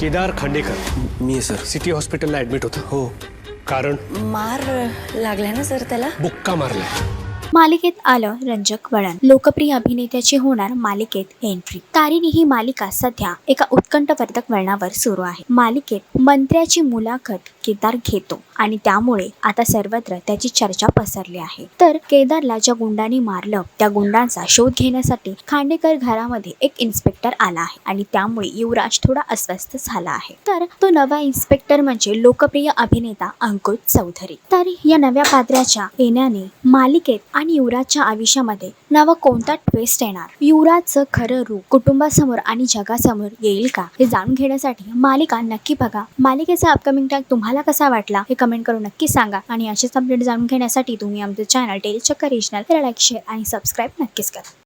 केदार खांडेकर. मी आहे sir. City हॉस्पिटलला admit होता. हो. कारण? मार लागलाय ना सर त्याला? बुक्का मारलाय. मालिकेत आलं रंजक वळण. लोकप्रिय अभिनेत्याची होणार मालिकेत एंट्री तारिणी ही मालिका सध्या एका उत्कंठवर्धक वळणावर सुरू आहे. मालिकेत मंत्र्याची मुलाखत केदार घेतो आणि त्यामुळे आता सर्वत्र त्याची चर्चा पसरली आहे. तर केदारला ज्या गुंडांनी मारलं त्या गुंडांचा शोध घेण्यासाठी खांडेकर घरामध्ये एक इन्स्पेक्टर आला आहे आणि त्यामुळे युवराज थोडा अस्वस्थ झाला आहे. तर तो नवा इन्स्पेक्टर म्हणजे लोकप्रिय अभिनेता अंकुश चौधरी. तर या नव्या पात्राच्या येण्याने मालिकेत आणि युवराजच्या आयुष्यामध्ये नवा कोणता ट्विस्ट येणार? युवराजचं खरं रूप कुटुंबासमोर आणि जगासमोर येईल का? हे जाणून घेण्यासाठी मालिका नक्की बघा. मालिकेचा अपकमिंग टॅग तुम्हाला कसा वाटला हे कमेंट करून नक्की सांगा. आणि असेच अपडेट जाणून घेण्यासाठी तुम्ही आमचं channel Telichakkar regional like share आणि सबस्क्राईब नक्कीच करा.